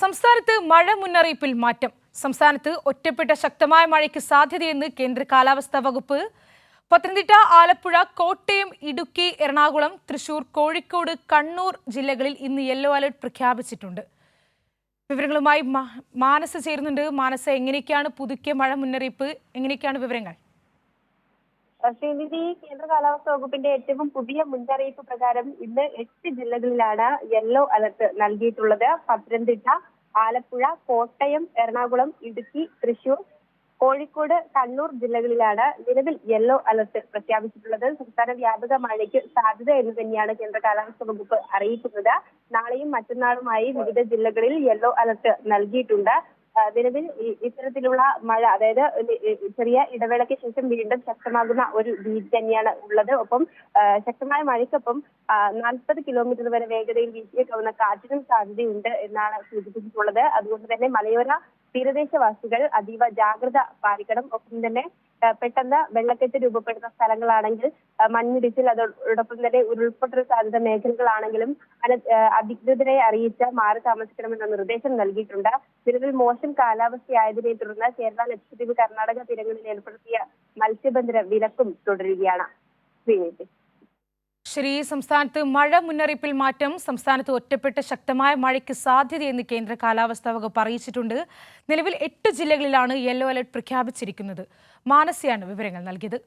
സംസ്ഥാനത്ത് മഴ മുന്നറിയിപ്പിൽ മാറ്റം. സംസ്ഥാനത്ത് ഒറ്റപ്പെട്ട ശക്തമായ മഴയ്ക്ക് സാധ്യതയെന്ന് കേന്ദ്ര കാലാവസ്ഥാ വകുപ്പ്. പത്തനംതിട്ട ആലപ്പുഴ കോട്ടയം ഇടുക്കി എറണാകുളം തൃശൂർ കോഴിക്കോട് കണ്ണൂർ ജില്ലകളിൽ ഇന്ന് യെല്ലോ അലർട്ട് പ്രഖ്യാപിച്ചിട്ടുണ്ട്. വിവരങ്ങളുമായി മാനസ ചേരുന്നുണ്ട്. മാനസ എങ്ങനെയൊക്കെയാണ് പുതുക്കിയ മഴ മുന്നറിയിപ്പ്? എങ്ങനെയൊക്കെയാണ് വിവരങ്ങൾ? ശ്രീനിധി കേന്ദ്ര കാലാവസ്ഥ വകുപ്പിന്റെ ഏറ്റവും പുതിയ മുന്നറിയിപ്പ് പ്രകാരം ഇന്ന് എട്ട് ജില്ലകളിലാണ് യെല്ലോ അലർട്ട് നൽകിയിട്ടുള്ളത്. പത്തനംതിട്ട ആലപ്പുഴ കോട്ടയം എറണാകുളം ഇടുക്കി തൃശൂർ കോഴിക്കോട് കണ്ണൂർ ജില്ലകളിലാണ് നിലവിൽ യെല്ലോ അലർട്ട് പ്രഖ്യാപിച്ചിട്ടുള്ളത്. സംസ്ഥാന വ്യാപക മഴയ്ക്ക് സാധ്യത എന്ന് തന്നെയാണ് കേന്ദ്ര കാലാവസ്ഥ വകുപ്പ് അറിയിക്കുന്നത്. നാളെയും മറ്റന്നാളുമായി വിവിധ ജില്ലകളിൽ യെല്ലോ അലർട്ട് നൽകിയിട്ടുണ്ട്. നിലവിൽ ഇത്തരത്തിലുള്ള മഴ അതായത് ചെറിയ ഇടവേളയ്ക്ക് ശേഷം വീണ്ടും ശക്തമാകുന്ന ഒരു രീതി തന്നെയാണ് ഉള്ളത്. ഒപ്പം ശക്തമായ മഴയ്ക്കൊപ്പം നാൽപ്പത് കിലോമീറ്റർ വരെ വേഗതയിൽ വീശിയേക്കാവുന്ന കാറ്റിനും സാധ്യതയുണ്ട് എന്നാണ് സൂചിപ്പിച്ചിട്ടുള്ളത്. അതുകൊണ്ട് തന്നെ മലയോര തീരദേശവാസികൾ അതീവ ജാഗ്രത പാലിക്കണം. ഒപ്പം തന്നെ പെട്ടെന്ന് വെള്ളക്കെട്ട് രൂപപ്പെടുന്ന സ്ഥലങ്ങളാണെങ്കിൽ മഞ്ഞിടിച്ചിൽ അതോടൊപ്പം തന്നെ ഉരുൾപൊട്ടൽ സാധ്യത മേഖലകളാണെങ്കിലും അധികൃതരെ അറിയിച്ച് മാറി താമസിക്കണമെന്ന നിർദ്ദേശം നൽകിയിട്ടുണ്ട്. നിലവിൽ മോശം കാലാവസ്ഥയായതിനെ തുടർന്ന് കേരള ലക്ഷദ്വീപ് കർണാടക തീരങ്ങളിൽ ഏർപ്പെടുത്തിയ മത്സ്യബന്ധന വിലക്കും തുടരുകയാണ്. ശ്രീ ശരി സംസ്ഥാനത്ത് മഴ മുന്നറിയിപ്പിൽ മാറ്റം സംസ്ഥാനത്ത് ഒറ്റപ്പെട്ട ശക്തമായ മഴയ്ക്ക് സാധ്യതയെന്ന് കേന്ദ്ര കാലാവസ്ഥാ വകുപ്പ് അറിയിച്ചിട്ടുണ്ട്. നിലവിൽ എട്ട് ജില്ലകളിലാണ് യെല്ലോ അലർട്ട് പ്രഖ്യാപിച്ചിരിക്കുന്നത്. മാനസിയാണ് വിവരങ്ങൾ നൽകിയത്.